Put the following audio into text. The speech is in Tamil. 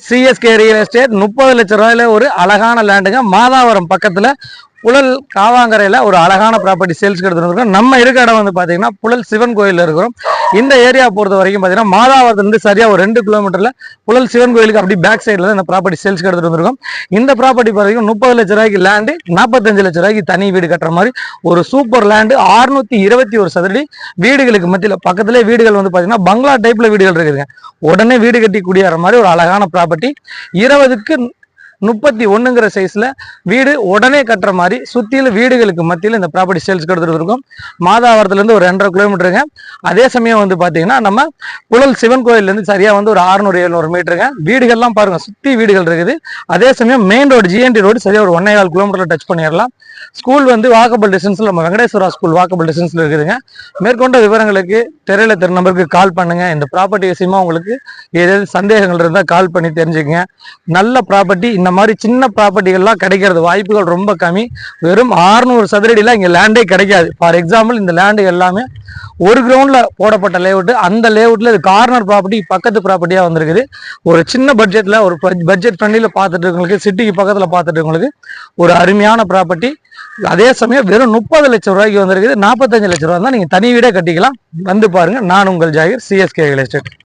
சிஎஸ்கே ரியல் எஸ்டேட் முப்பது லட்ச ரூபாயில ஒரு அழகான லேண்டுங்க மாதாவரம் பக்கத்தில் புழல் காவாங்கரையில் ஒரு அழகான ப்ராப்பர்ட்டி சேல்ஸ்க்கு எடுத்துகிட்டு இருக்கோம் நம்ம இருக்க இடம் வந்து பாத்தீங்கன்னா புழல் சிவன் கோயிலில் இருக்கிறோம். இந்த ஏரியா பொறுத்த வரைக்கும் பார்த்தீங்கன்னா மாதாவரத்துல இருந்து சரியா ஒரு ரெண்டு கிலோமீட்டர்ல புழல் சிவன் கோயிலுக்கு அப்படி பேக் சைடில் தான் இந்த ப்ராப்பர்ட்டி சேல்ஸ்க்கு எடுத்துட்டு வந்திருக்கோம். இந்த ப்ராப்பர்ட்டி வரைக்கும் முப்பது லட்ச ரூபாய்க்கு லேண்டு நாற்பத்தஞ்சு லட்ச ரூபாய்க்கு தனி வீடு கட்டுற மாதிரி ஒரு சூப்பர் லேண்டு அறுநூத்தி இருபத்தி ஒரு சதுரடி வீடுகளுக்கு மத்தியில பக்கத்திலே வீடுகள் வந்து பாத்தீங்கன்னா பங்களா டைப்ல வீடுகள் இருக்குதுங்க. உடனே வீடு கட்டி குடியேற மாதிரி ஒரு அழகான ப்ராப்பர்ட்டி இருபதுக்கு முப்பத்தி ஒன்றுங்கிற சைஸ்ல வீடு உடனே கட்டுற மாதிரி சுத்தியில வீடுகளுக்கு மத்தியில் இந்த ப்ராப்பர்ட்டி சேல்ஸ் எடுத்துட்டு இருக்கோம் மாதாவரத்துல இருந்து ஒரு ரெண்டரை கிலோமீட்டருங்க அதே சமயம் வந்து பாத்தீங்கன்னா நம்ம புழல் சிவன் கோயிலேருந்து இருந்து சரியா வந்து ஒரு அறுநூறு எழுநூறு மீட்டருங்க வீடுகள்லாம் பாருங்க சுத்தி வீடுகள் இருக்குது. அதே சமயம் மெயின் ரோடு ஜிஎன்டி ரோடு சரியா ஒரு ஒன்னே கால் கிலோமீட்டர்ல டச் பண்ணிடலாம். ஸ்கூல் வந்து வாக்கபிள் டிஸ்டன்ஸ்ல நம்ம வெங்கடேஸ்வரா ஸ்கூல் வாக்கபிள் டிஸ்டன்ஸ்ல இருக்குதுங்க. மேற்கொண்ட விவரங்களுக்கு தெரியல திரு நம்பருக்கு கால் பண்ணுங்க. இந்த ப்ராப்பர்ட்டி விஷயமா உங்களுக்கு ஏதாவது சந்தேகங்கள் இருந்தால் கால் பண்ணி தெரிஞ்சுக்கங்க. நல்ல ப்ராப்பர்ட்டி இந்த மாதிரி சின்ன ப்ராப்பர்ட்டிகள்லாம் கிடைக்கிறது. வாய்ப்புகள் ரொம்ப கம்மி. வெறும் 600 சதுரடியில் இங்கே லேண்டே கிடைக்காது. ஃபார் எக்ஸாம்பிள் இந்த லேண்டு எல்லாமே ஒரு கிரவுண்டில் போடப்பட்ட லேவுட்டு அந்த லேஅவுட்ல இது கார்னர் ப்ராப்பர்ட்டி பக்கத்து ப்ராப்பர்ட்டியாக வந்திருக்குது. ஒரு சின்ன பட்ஜெட்டில் ஒரு பட்ஜெட் ஃப்ரெண்ட்லியில் பார்த்துட்டு இருக்கவங்களுக்கு சிட்டிக்கு பக்கத்தில் பார்த்துட்டு இருக்கவங்களுக்கு ஒரு அருமையான ப்ராப்பர்ட்டி அதே சமயம் வெறும் முப்பது லட்சம் ரூபாய்க்கு வந்திருக்குது. நாற்பத்தஞ்சு லட்ச ரூபா தான் நீங்கள் தனி வீடே கட்டிக்கலாம். வந்து பாருங்கள் நான் உங்கள் ஜாகிர் சிஎஸ்கே ரியல் எஸ்டேட்